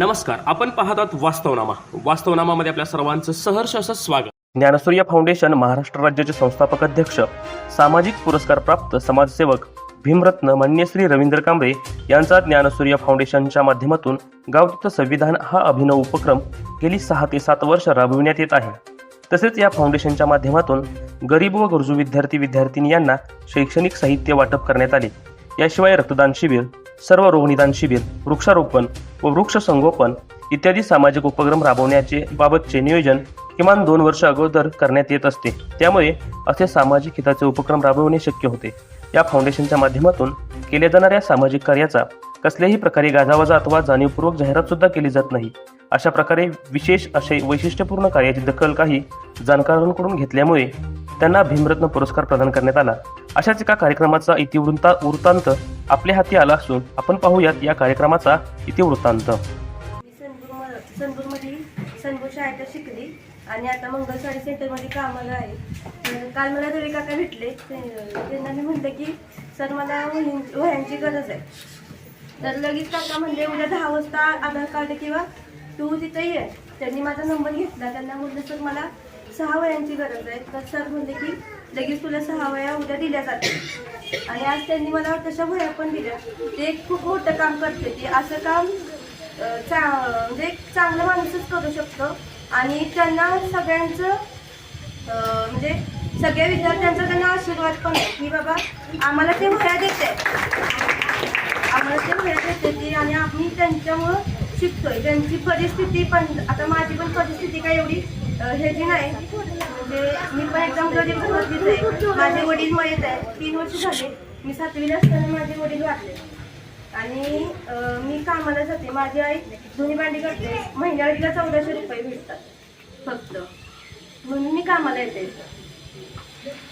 नमस्कार आपण पाहत आहात वास्तवनामा. वास्तवनामामध्ये आपल्या सर्वांचं सहर्ष असं स्वागत. ज्ञानसूर्य फाउंडेशन महाराष्ट्र राज्याचे संस्थापक अध्यक्ष सामाजिक पुरस्कार प्राप्त समाजसेवक भीमरत्न मान्य श्री रवींद्र कांबळे यांचा ज्ञानसूर्य फाउंडेशनच्या माध्यमातून गावतिथं संविधान हा अभिनव उपक्रम गेली सहा ते सात वर्ष राबविण्यात येत आहे. तसेच या फाउंडेशनच्या माध्यमातून गरीब व गरजू विद्यार्थी विद्यार्थिनी यांना शैक्षणिक साहित्य वाटप करण्यात आले. याशिवाय रक्तदान शिबिर सर्व रोगनिदान शिबिर वृक्षारोपण व वृक्ष संगोपन इत्यादी सामाजिक उपक्रम राबवण्याचे बाबतचे नियोजन किमान दोन वर्ष अगोदर करण्यात येत असते. त्यामुळे असे सामाजिक हिताचे उपक्रम राबवणे शक्य होते. या फाउंडेशनच्या माध्यमातून केल्या जाणाऱ्या सामाजिक कार्याचा कसल्याही प्रकारे गाजावाजा अथवा जाणीवपूर्वक जाहिरात सुद्धा केली जात नाही. अशा प्रकारे विशेष असे वैशिष्ट्यपूर्ण कार्याची दखल काही जाणकारांकडून घेतल्यामुळे त्यांना भीमरत्न पुरस्कार प्रदान करण्यात आला. अशाच एका कार्यक्रमाचा इतिवृत्ता वृत्तांत आपल्या हाती आला असून आपण पाहूयात या कार्यक्रमाचा इतिवृत्तांत मी सनपूर सनपूरमध्ये सनपूर शाळेत शिकली आणि आता मंगल साडी सेंटरमध्ये कामाला आहे. तर काल मला रवी काका भेटले ते- त्यांना मी म्हटलं की सर मला वह्यांची गरज आहे. तर लगेच काका म्हणले उद्या दहा वाजता आधार कार्ड किंवा तू तिथं ये. त्यांनी माझा नंबर घेतला. त्यांना म्हटलं सर मला सहा वह्यांची गरज आहे. तर सर म्हणले की लगेच तुला सहा वया उद्या दिल्या जातात आणि आज त्यांनी मला तशा वया पण दिल्या. ते एक खूप मोठं काम करते. ते असं काम चा म्हणजे एक चांगलं माणूसच करू शकतो. आणि त्यांना सगळ्यांचं म्हणजे सगळ्या विद्यार्थ्यांचा त्यांना आशीर्वाद पण आहे. की बाबा आम्हाला ते वया देते आम्हाला ते वया देते ते आणि आम्ही त्यांच्यामुळं शिकतोय. त्यांची परिस्थिती पण आता माझी पण परिस्थिती काय एवढी हे ह्याची नाही म्हणजे मी पण एकदम गरीब घरातलीच आहे. माझे वडील मयत आहे. तीन वर्ष झाले. मी सातवीला असताना माझे वडील वाटले आणि मी कामाला जाते. माझी आई दोन्ही भांडी करते महिन्याला तिला चौदाशे रुपये भेटतात. फक्त. म्हणून मी कामाला येते.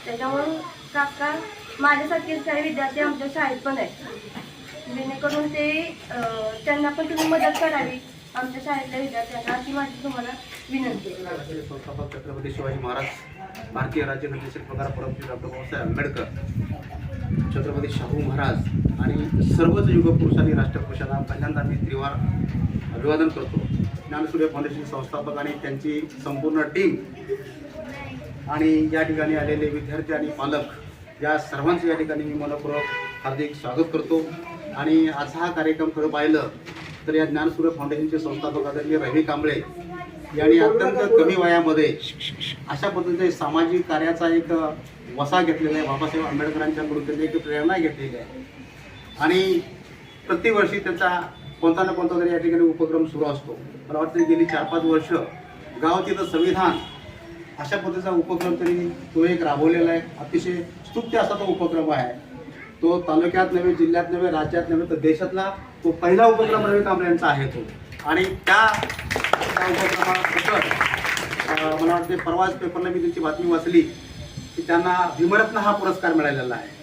त्याच्यामुळं काका माझ्यासारखेच काही विद्यार्थी आमच्या शाळेत पण आहेत. जेणेकरून ते त्यांना पण तुम्ही मदत करावी. आमच्या शाळेतल्या विद्यार्थ्यांना अशी माझी तुम्हाला विनंती आहे. संस्थापक छत्रपती शिवाजी महाराज भारतीय राज्यघटनेचे शिल्पकार परमपूज्य डॉक्टर बाबासाहेब आंबेडकर छत्रपती शाहू महाराज आणि सर्वच युगपुरुषांनी राष्ट्रपुरुषांना पहिल्यांदा मी त्रिवार अभिवादन करतो. ज्ञानसूर्य फाउंडेशन संस्थापक आणि त्यांची संपूर्ण टीम आणि या ठिकाणी आलेले विद्यार्थी आणि पालक या सर्वांचं या ठिकाणी मी मनपूर्वक हार्दिक स्वागत करतो. आणि आज हा कार्यक्रम खरं पाहिलं तर या ज्ञानसूर्य फाउंडेशनचे संस्थापक आदरणीय रवी कांबळे यांनी अत्यंत कमी वयामध्ये अशा पद्धतीने सामाजिक कार्याचा एक वसा घेतलेला आहे. बाबासाहेब आंबेडकरांच्याकडून त्यांनी एक प्रेरणा घेतलेली आहे. आणि प्रतिवर्षी त्याचा कोणता ना कोणता तरी या ठिकाणी उपक्रम सुरू असतो. मला वाटतं गेली चार पाच वर्ष गाव तिथं संविधान अशा पद्धतीचा उपक्रम त्यांनी तो एक राबवलेला आहे. अतिशय स्तुत्य असा तो उपक्रम आहे. तो तालुक्यात नव्हे जिल्ह्यात नव्हे राज्यात नव्हे तर देशातला तो पहिला उपक्रम रवी कांबळे यांचा आहे तो. आणि त्या उपक्रमाबद्दल मला वाटते परवाच पेपरला मी त्यांची बातमी वाचली की त्यांना भीमरत्न हा पुरस्कार मिळालेला आहे.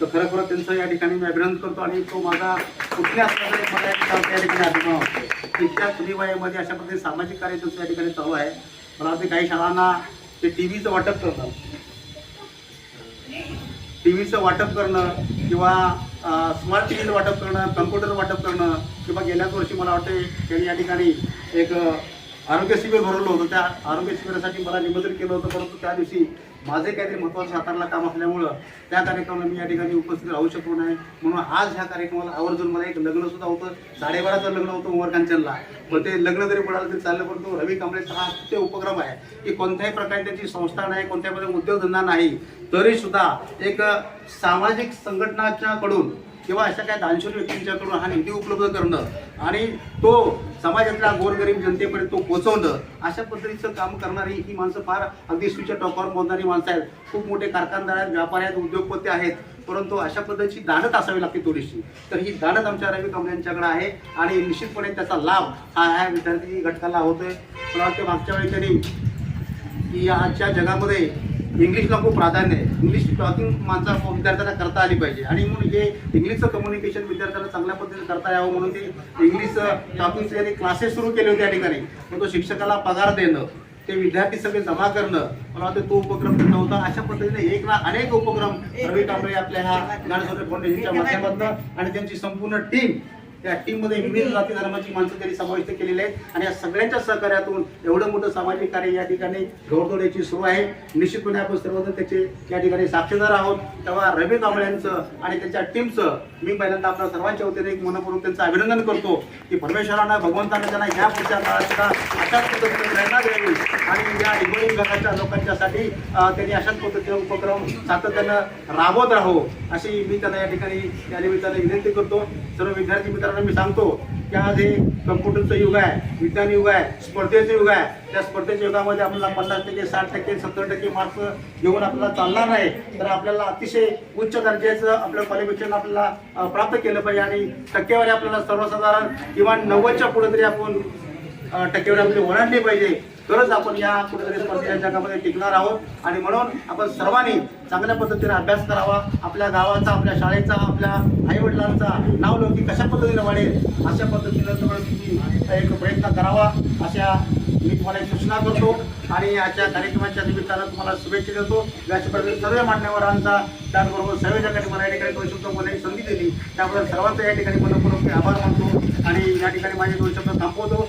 तर खरं खरं त्यांचं या ठिकाणी मी अभिनंदन करतो आणि तो माझा कुठल्या या ठिकाणी अभिमान वाटतो इतक्या कमी वयामध्ये अशा पद्धतीने सामाजिक कार्य त्यांचं या ठिकाणी चालू आहे. मला वाटते काही शाळांना ते टी व्हीचं वाटप करतात. टी व्हीचं वाटप करणं किंवा स्मार्ट टी व्हीचं वाटप करणं कम्प्युटर वाटप करणं किंवा गेल्याच वर्षी मला वाटते त्यांनी या ठिकाणी एक आरोग्य शिबिर भरवलं होतं. त्या आरोग्य शिबिरासाठी मला निमंत्रित केलं होतं परंतु त्या दिवशी माझे काहीतरी महत्त्वाचं सातारला काम असल्यामुळं त्या कार्यक्रमाला मी या ठिकाणी उपस्थित राहू शकलो नाही. म्हणून आज ह्या कार्यक्रमाला आवर्जून मला एक लग्न सुद्धा होतं. साडेबाराचं लग्न होतं उमरकांचनला पण ते लग्न जरी पडायला तरी चाललं परंतु रवी कांबळेचा हा ते उपक्रम आहे. की कोणत्याही प्रकारे त्याची संस्था नाही कोणत्याही प्रकारे उद्योगधंदा नाही तरी सुद्धा एक सामाजिक संघटनाच्याकडून किंवा अशा काही दानशूर व्यक्तींच्याकडून हा निधी उपलब्ध करणं आणि तो समाजातल्या गोरगरीब जनतेपर्यंत तो पोचवणं अशा पद्धतीचं काम करणारी ही माणसं फार अगदी सुच्या टॉपवर बोलणारी माणसं आहेत. खूप मोठे कारखानदार आहेत व्यापारी आहेत उद्योगपती आहेत. परंतु अशा पद्धतीची दानत असावी लागते थोडीशी. तर ही दानत आमच्या रवी कंपन्यांच्याकडे आहे आणि निश्चितपणे त्याचा लाभ हा ह्या विद्यार्थी घटकाला होतोय. मला वाटतं मागच्या वेळी त्यांनी की आजच्या जगामध्ये इंग्लिशला खूप प्राधान्य आहे. इंग्लिश टॉकिंग माणसा विद्यार्थ्यांना करता आली पाहिजे. आणि म्हणून हे इंग्लिशचं कम्युनिकेशन विद्यार्थ्यांना चांगल्या पद्धतीने करता यावं म्हणून ते इंग्लिश टॉकिंगचे त्यांनी क्लासेस सुरू केले होते या ठिकाणी. मग तो शिक्षकाला पगार देणं ते विद्यार्थी सगळे जमा करणं मला वाटतं तो उपक्रम त्यांचा होता. अशा पद्धतीने एक ना अनेक उपक्रम रवी कांबळे आपल्या ह्या ज्ञानसौर्य फाउंडेशनच्या माध्यमातून आणि त्यांची संपूर्ण टीम त्या टीममध्ये विविध जाती धर्माची माणसं त्यांनी समाविष्ट केलेली आहेत. आणि या सगळ्यांच्या सहकार्यातून एवढं मोठं सामाजिक कार्य या ठिकाणी घोडदोड्याची सुरू आहे. निश्चितपणे आपण सर्वजण त्याचे या ठिकाणी साक्षीदार आहोत. तेव्हा रवी कांबळे यांचं आणि त्यांच्या टीमचं मी पहिल्यांदा आपल्या सर्वांच्या वतीने एक मनपूर्वक त्यांचं अभिनंदन करतो की परमेश्वरानं भगवंतानं त्यांना ह्या पुढच्या काळात अशाच पद्धतीने प्रेरणा द्यावी. आणि या हिंगोली विभागाच्या लोकांच्यासाठी त्यांनी अशाच पद्धतीने उपक्रम सातत्यानं राबवत राहो अशी मी त्यांना या ठिकाणी या निमित्ताने विनंती करतो. सर्व विद्यार्थी मित्रांना मी सांगतो की आज हे कम्प्युटरचं युग आहे विज्ञान युग आहे स्पर्धेचं युग आहे. त्या स्पर्धेच्या युगामध्ये आपल्याला पन्नास टक्के साठ टक्के सत्तर टक्के मार्क्स घेऊन आपल्याला चालणार नाही तर आपल्याला अतिशय उच्च दर्जाचं आपलं क्वालिफिकेशन आपल्याला प्राप्त केलं पाहिजे आणि टक्केवारी आपल्याला सर्वसाधारण किमान नव्वदच्या पुढे तरी आपण टक्केवारी आपली ओलांडली पाहिजे. तरच आपण या कुठेतरी स्पर्धेच्या जगामध्ये टिकणार आहोत. आणि म्हणून आपण सर्वांनी चांगल्या पद्धतीने अभ्यास करावा. आपल्या गावाचा आपल्या शाळेचा आपल्या आईवडिलांचा नाव लौकिक कशा पद्धतीने वाढेल अशा पद्धतीनं तुम्हाला तुम्ही एक प्रयत्न करावा अशा मी तुम्हाला एक सूचना करतो. आणि याच्या कार्यक्रमाच्या निमित्तानं तुम्हाला शुभेच्छा देतो. याच्या सर्व मान्यवरांचा त्याचबरोबर संयोजकांनी मला या ठिकाणी परिशुद्ध बोलायची संधी दिली त्याबद्दल सर्वांचा या ठिकाणी मनपूर्वक आभार मानतो. आणि या ठिकाणी माझे दोन शब्द थांबवतो.